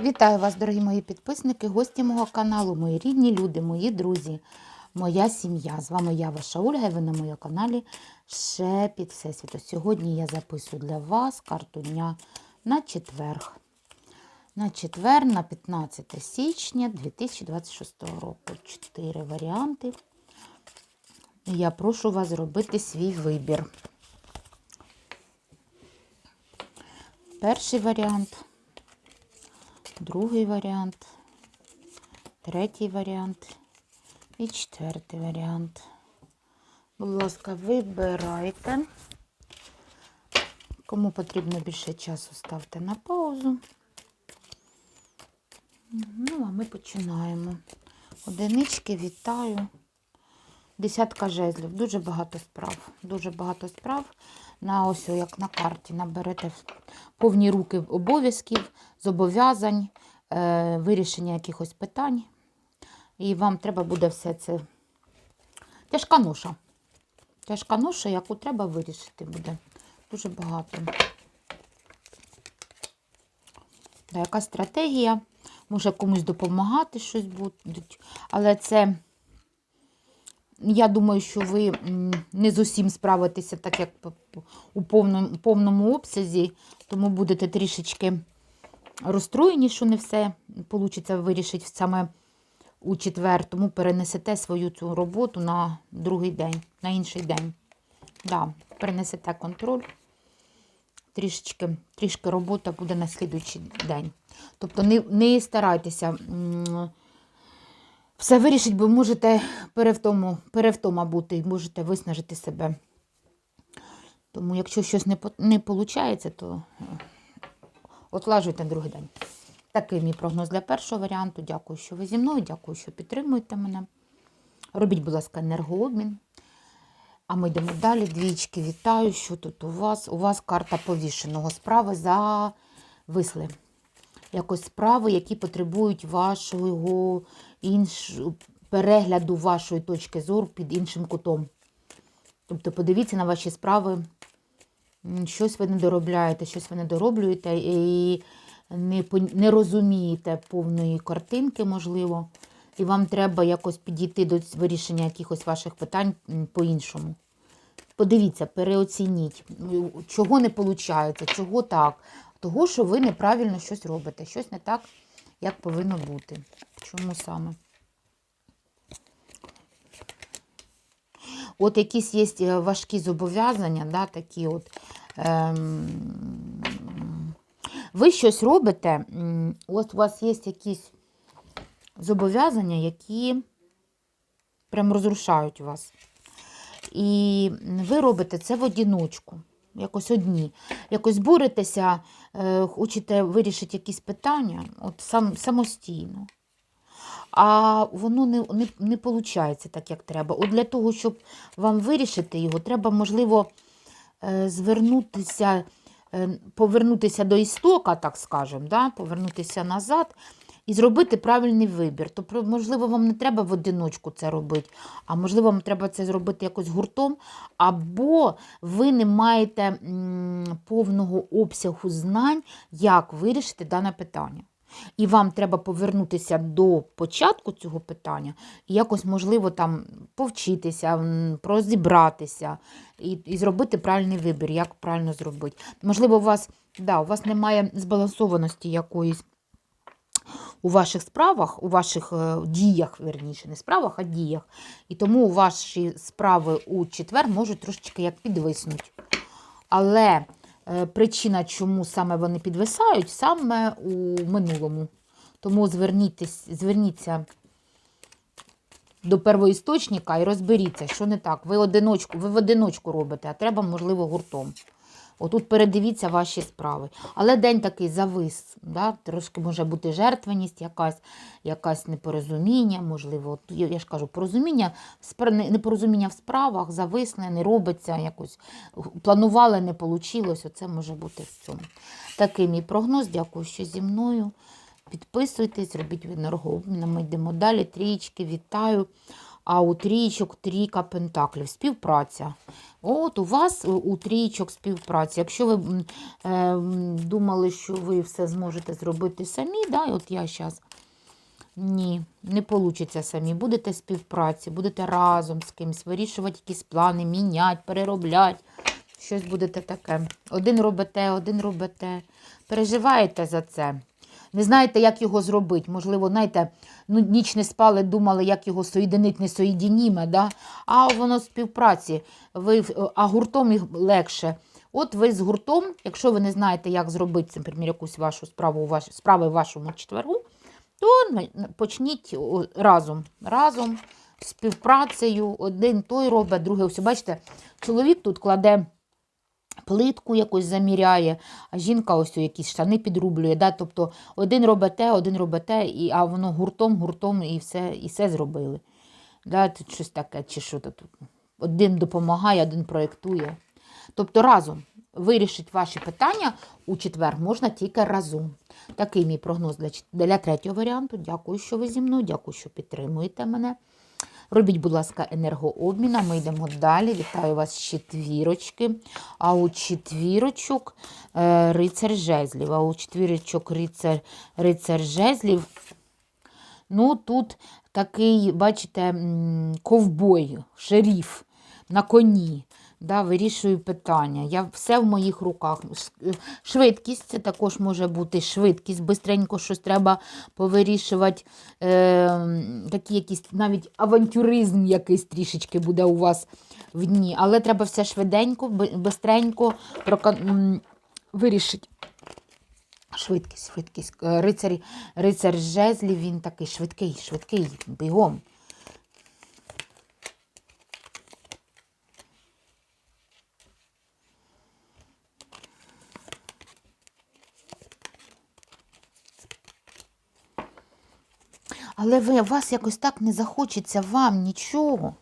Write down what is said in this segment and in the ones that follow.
Вітаю вас, дорогі мої підписники, гості мого каналу, мої рідні люди, мої друзі, моя сім'я. З вами я, ваша Ольга, і ви на моєму каналі Шепіт Всесвіту. Сьогодні я записую для вас карту дня на четверг. На четвер, на 15 січня 2026 року. Чотири варіанти. Я прошу вас зробити свій вибір. Перший варіант другий варіант, третій варіант і четвертий варіант. Будь ласка, вибирайте. Кому потрібно більше часу, ставте на паузу. Ну, а ми починаємо. Одинички, вітаю. Десятка жезлів. Дуже багато справ. Дуже багато справ. На ось, як на карті, наберете повні руки обов'язків, зобов'язань, е, вирішення якихось питань. І вам треба буде все це. Тяжка ноша. Тяжка ноша, яку треба вирішити буде. Дуже багато. Да, якась стратегія. Може комусь допомагати щось будуть. Але це. Я думаю, що ви не з усім справитеся так, як у повному, повному обсязі, тому будете трішечки розстроєні, що не все вийде вирішити саме у четвер, тому перенесете свою цю роботу на другий день, на інший день. Да, перенесете контроль. Трішечки, трішки робота буде на слідуючий день. Тобто не, не старайтеся. Все вирішить, бо можете перевтому, перевтома бути і можете виснажити себе. Тому, якщо щось не, не виходить, то е, отлажуйте на другий день. Такий мій прогноз для першого варіанту. Дякую, що ви зі мною, дякую, що підтримуєте мене. Робіть, будь ласка, енергообмін. А ми йдемо далі. Двічки, вітаю. Що тут у вас? У вас карта повішеного. Справи зависли якось справи, які потребують вашого інш... перегляду вашої точки зору під іншим кутом. Тобто подивіться на ваші справи, щось ви не доробляєте, щось ви не дороблюєте і не, не розумієте повної картинки, можливо, і вам треба якось підійти до вирішення якихось ваших питань по-іншому. Подивіться, переоцініть, чого не виходить, чого так. Того, що ви неправильно щось робите, щось не так, як повинно бути. Чому саме? От якісь є е, важкі зобов'язання, да, такі от. Ем, ви щось робите, от у вас є якісь зобов'язання, які прям розрушають вас. І ви робите це в одіночку, якось одні. Якось боретеся, е, хочете вирішити якісь питання от сам, самостійно. А воно не, не, не виходить так, як треба. От для того, щоб вам вирішити його, треба, можливо, е, звернутися, е, повернутися до істока, так скажемо, да? повернутися назад і зробити правильний вибір. Тобто, можливо, вам не треба в одиночку це робити, а можливо, вам треба це зробити якось гуртом, або ви не маєте повного обсягу знань, як вирішити дане питання. І вам треба повернутися до початку цього питання і якось, можливо, там повчитися, м, розібратися і, і зробити правильний вибір, як правильно зробити. Можливо, у вас, да, у вас немає збалансованості якоїсь у ваших справах, у ваших е, діях, верніше, не справах, а діях. І тому ваші справи у четвер можуть трошечки як підвиснути. Але е, причина, чому саме вони підвисають, саме у минулому. Тому зверніться до первоісточника і розберіться, що не так. Ви, одиночку, ви в одиночку робите, а треба, можливо, гуртом. Отут передивіться ваші справи. Але день такий завис. Да? Трошки може бути жертвеність, якась, якась непорозуміння, можливо, я ж кажу, порозуміння, непорозуміння в справах, зависне, не робиться, якось планували, не вийшло. Оце може бути в цьому. Такий мій прогноз. Дякую, що зі мною. Підписуйтесь, робіть енергообмін. Ми йдемо далі. Трієчки, вітаю. А у трійчок трійка пентаклів. Співпраця. От у вас у- у трійчок співпраця. Якщо ви е, думали, що ви все зможете зробити самі, да, от я зараз. Ні, не вийде самі. Будете співпраці, будете разом з кимось, вирішувати якісь плани, міняти, переробляти. Щось будете таке. Один робите, один робите. Переживаєте за це. Не знаєте, як його зробити. Можливо, знаєте, ну, ніч не спали, думали, як його соєдинити, не соєдиніме, да? а воно співпраці, ви, а гуртом їх легше. От ви з гуртом, якщо ви не знаєте, як зробити, наприклад, якусь вашу справу, у ваш, справи в вашому четвергу, то почніть разом. Разом, співпрацею, один той робить, другий. Ось, бачите, чоловік тут кладе плитку якось заміряє, а жінка ось якісь штани підрублює. Да? Тобто один робить те, один робить те, і, а воно гуртом, гуртом і все, і все зробили. Да? Щось таке, чи що тут. Один допомагає, один проєктує. Тобто разом вирішить ваші питання у четвер можна тільки разом. Такий мій прогноз для, для третього варіанту. Дякую, що ви зі мною, дякую, що підтримуєте мене. Робіть, будь ласка, енергообмін, а ми йдемо далі. Вітаю вас з четвірочки. А у четвірочок е, рицар жезлів. А у четвірочок рицар, рицар жезлів. Ну, тут такий, бачите, ковбой, шеріф на коні. Да, вирішую питання. Я все в моїх руках. Е, Швидкість це також може бути швидкість. Бистренько щось треба повирішувати. Е, такі якісь навіть авантюризм якийсь трішечки буде у вас в дні. Але треба все швиденько, бистренько м, вирішити. Швидкість, швидкість. Е, Рицар, рицар жезлів, він такий швидкий, швидкий, бігом. Але ви, вас якось так не захочеться вам нічого.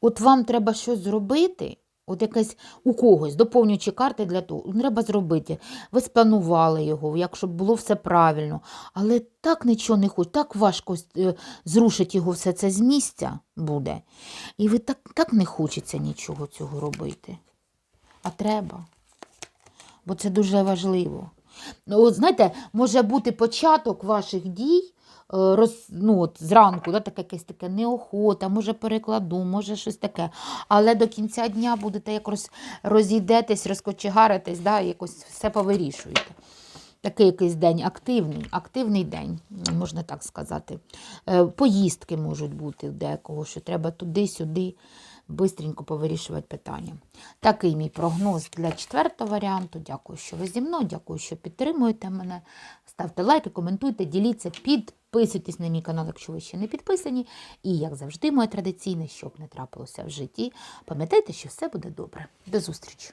От вам треба щось зробити, от якесь у когось, доповнюючи карти для того, ну, треба зробити. Ви спланували його, як щоб було все правильно. Але так нічого не хоче, так важко е, зрушити його все це з місця буде. І ви так, так не хочеться нічого цього робити. А треба. Бо це дуже важливо. Ну, от, знаєте, може бути початок ваших дій роз, ну, от, зранку, да, таке, якесь таке неохота, може перекладу, може щось таке. Але до кінця дня будете якось розійдетесь, розкочегаритесь, да, якось все повирішуєте. Такий якийсь день активний, активний день, можна так сказати. Е, Поїздки можуть бути декого, що треба туди-сюди бистренько повирішувати питання. Такий мій прогноз для четвертого варіанту. Дякую, що ви зі мною, дякую, що підтримуєте мене. Ставте лайки, коментуйте, діліться, підписуйтесь на мій канал, якщо ви ще не підписані. І, як завжди, моє традиційне, щоб не трапилося в житті, пам'ятайте, що все буде добре. До зустрічі!